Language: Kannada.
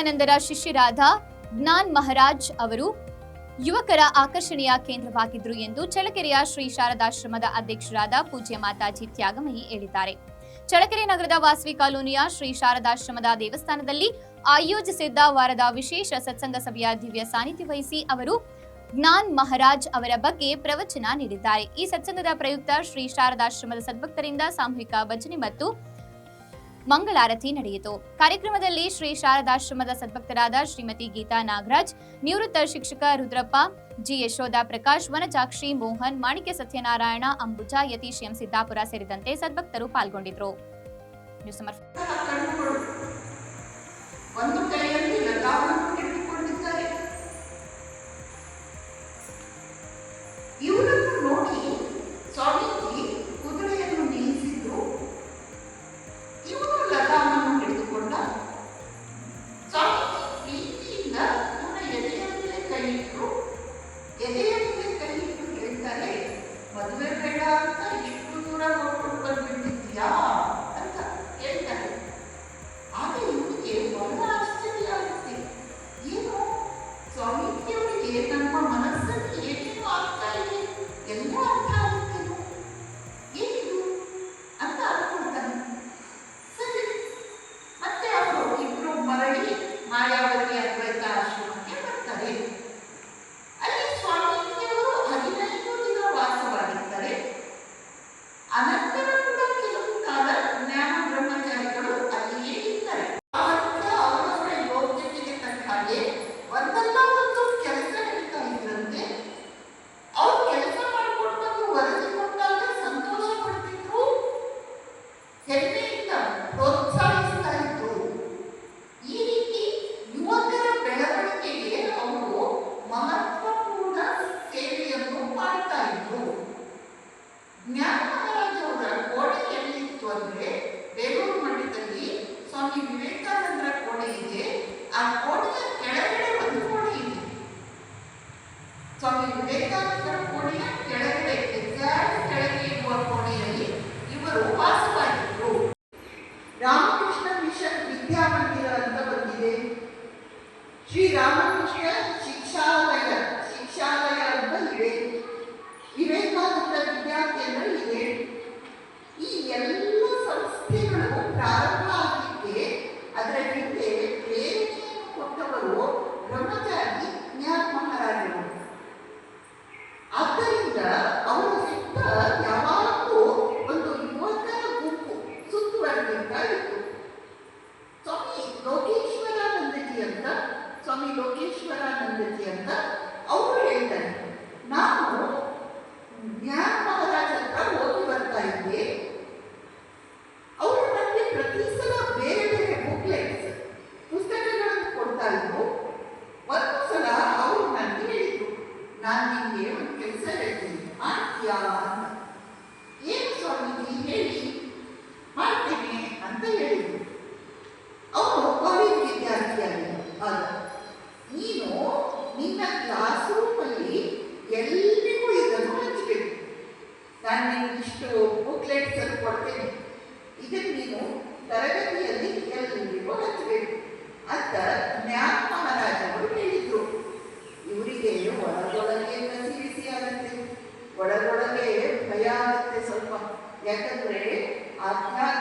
ವಿವೇಕಾನಂದರ ಶಿಷ್ಯರಾದ ಜ್ಞಾನ್ ಮಹಾರಾಜ್ ಅವರು ಯುವಕರ ಆಕರ್ಷಣೆಯ ಕೇಂದ್ರವಾಗಿದ್ದರು ಎಂದು ಚಳ್ಳಕೆರೆಯ ಶ್ರೀ ಶಾರದಾಶ್ರಮದ ಅಧ್ಯಕ್ಷರಾದ ಪೂಜ್ಯ ಮಾತಾಜಿ ತ್ಯಾಗಮಯಿ ಹೇಳಿದ್ದಾರೆ. ಚಳಕೆರೆ ನಗರದ ವಾಸವಿ ಕಾಲೋನಿಯ ಶ್ರೀ ಶಾರದಾಶ್ರಮದ ದೇವಸ್ಥಾನದಲ್ಲಿ ಆಯೋಜಿಸಿದ್ದ ವಾರದ ವಿಶೇಷ ಸತ್ಸಂಗ ಸಭೆಯ ದಿವ್ಯ ಸಾನ್ನಿಧ್ಯ ವಹಿಸಿ ಅವರು ಜ್ಞಾನ್ ಮಹಾರಾಜ್ ಅವರ ಬಗ್ಗೆ ಪ್ರವಚನ ನೀಡಿದ್ದಾರೆ. ಈ ಸತ್ಸಂಗದ ಪ್ರಯುಕ್ತ ಶ್ರೀ ಶಾರದಾಶ್ರಮದ ಸದ್ಭಕ್ತರಿಂದ ಸಾಮೂಹಿಕ ಭಜನೆ ಮತ್ತು ಮಂಗಳಾರತಿ ನಡೆಯಿತು. ಕಾರ್ಯಕ್ರಮದಲ್ಲಿ ಶ್ರೀ ಶಾರದಾಶ್ರಮದ ಸದ್ಭಕ್ತರಾದ ಶ್ರೀಮತಿ ಗೀತಾ ನಾಗರಾಜ್, ನಿವೃತ್ತ ಶಿಕ್ಷಕ ರುದ್ರಪ್ಪ, ಜಿ. ಯಶೋಧ ಪ್ರಕಾಶ್, ವನಜಾಕ್ಷಿ ಮೋಹನ್, ಮಾಣಿಕ್ಯ ಸತ್ಯನಾರಾಯಣ, ಅಂಬುಜಾ, ಯತೀಶ್ ಎಂ. ಸಿದ್ದಾಪುರ ಸೇರಿದಂತೆ ಸದ್ಭಕ್ತರು ಪಾಲ್ಗೊಂಡಿದ್ರು ಎದೆಯ ಮೇಲೆ ಕೈ ಇಟ್ಟು ಹೇಳ್ತಾರೆ ಮದುವೆ ಬೇಡ ಅಂತ ಇಷ್ಟು ದೂರ ನೋಡ್ಕೊಂಡು ಬಂದ್ಬಿಟ್ಟಿದ್ಯಾ ಅಂತ ಹೇಳ್ತಾರೆ ಆಗ ಇವನಿಗೆ ಬಹಳ ಆಶ್ಚರ್ಯ ಆಗುತ್ತೆ ಏನು ಸ್ವಾಮೀಜಿಯವರಿಗೆ ನಮ್ಮ ಮನಸ್ಸಲ್ಲಿ ಏನೇನು ಆಗ್ತಾ ಇದೆ ಎಲ್ಲ ರಾಮಕೃಷ್ಣ ಮಿಷನ್ ವಿದ್ಯಾಮಂದಿರ ಅಂತ ಬಂದಿದೆ. ಶ್ರೀ ರಾಮಕೃಷ್ಣ Amen. ಒಳಗೊಳಗೆ ಭಯ ಆಗುತ್ತೆ ಸ್ವಲ್ಪ. ಯಾಕಂದ್ರೆ ಆಧ್ಯಾತ್ಮಿಕ